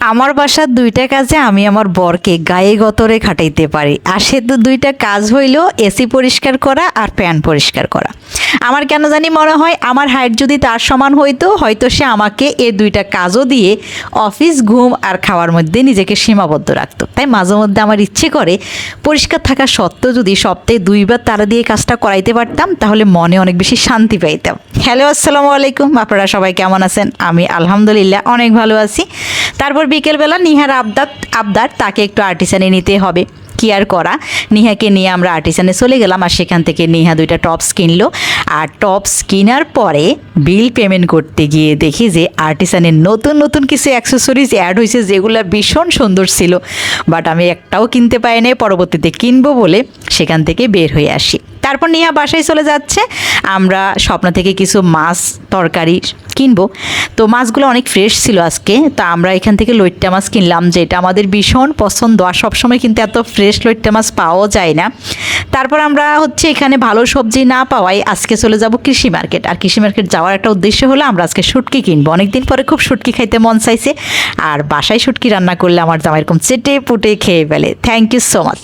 আমার বাসার দুইটা কাজে আমি আমার বরকে গায়ে গতরে খাটাইতে পারি। আর সে তো দুইটা কাজ হইল এসি পরিষ্কার করা আর প্যান পরিষ্কার করা। আমার কেন জানি মনে হয় আমার হাইট যদি তার সমান হইতো, হয়তো সে আমাকে এই দুইটা কাজও দিয়ে অফিস ঘুম আর খাওয়ার মধ্যে নিজেকে সীমাবদ্ধ রাখতো। তাই মাঝে মধ্যে আমার ইচ্ছে করে পরিষ্কার থাকা সত্ত্বেও যদি সপ্তাহে দুইবার তারা দিয়ে কাজটা করাইতে পারতাম, তাহলে মনে অনেক বেশি শান্তি পাইতাম। হ্যালো আসসালামু আলাইকুম। আপনারা সবাই কেমন আছেন? আমি আলহামদুলিল্লাহ অনেক ভালো আছি। তারপর বিকেলবেলা নিহার আবদার আবদার, তাকে একটু আর্টিসানে নিতে হবে। কি আর করা। নিহাকে নিয়ে আমরা আর্টিসানে চলে গেলাম আর সেখান থেকে নিহা দুইটা টপস কিনলো। আর টপস কেনার পরে বিল পেমেন্ট করতে গিয়ে দেখি যে আর্টিসানের নতুন নতুন কিছু অ্যাক্সেসরিজ অ্যাড হয়েছে যেগুলো ভীষণ সুন্দর ছিল। বাট আমি একটাও কিনতে পারি নাই, পরবর্তীতে কিনবো বলে সেখান থেকে বের হয়ে আসি। তারপর নিহা বাসায় চলে যাচ্ছে। আমরা স্বপ্ন থেকে কিছু মাছ, তরকারি কিনবো। তো মাছগুলো অনেক ফ্রেশ ছিল আজকে। তো আমরা এখান থেকে লইট্টা মাছ কিনলাম যেটা আমাদের ভীষণ পছন্দ। আর সবসময় কিন্তু এত ফ্রেশ লইট্টা মাছ পাওয়াও যায় না। তারপর আমরা হচ্ছে এখানে ভালো সবজি না পাওয়াই আজকে চলে যাব কৃষি মার্কেট আর কৃষি মার্কেট যাওয়ার একটা উদ্দেশ্য হলো আমরা আজকে শুটকি কিনবো। অনেকদিন পরে খুব শুটকি খাইতে মন চাইছে। আর বাসায় শুটকি রান্না করলে আমার জামা এরকম চেটে পুটে খেয়ে ফেলে। Thank you so much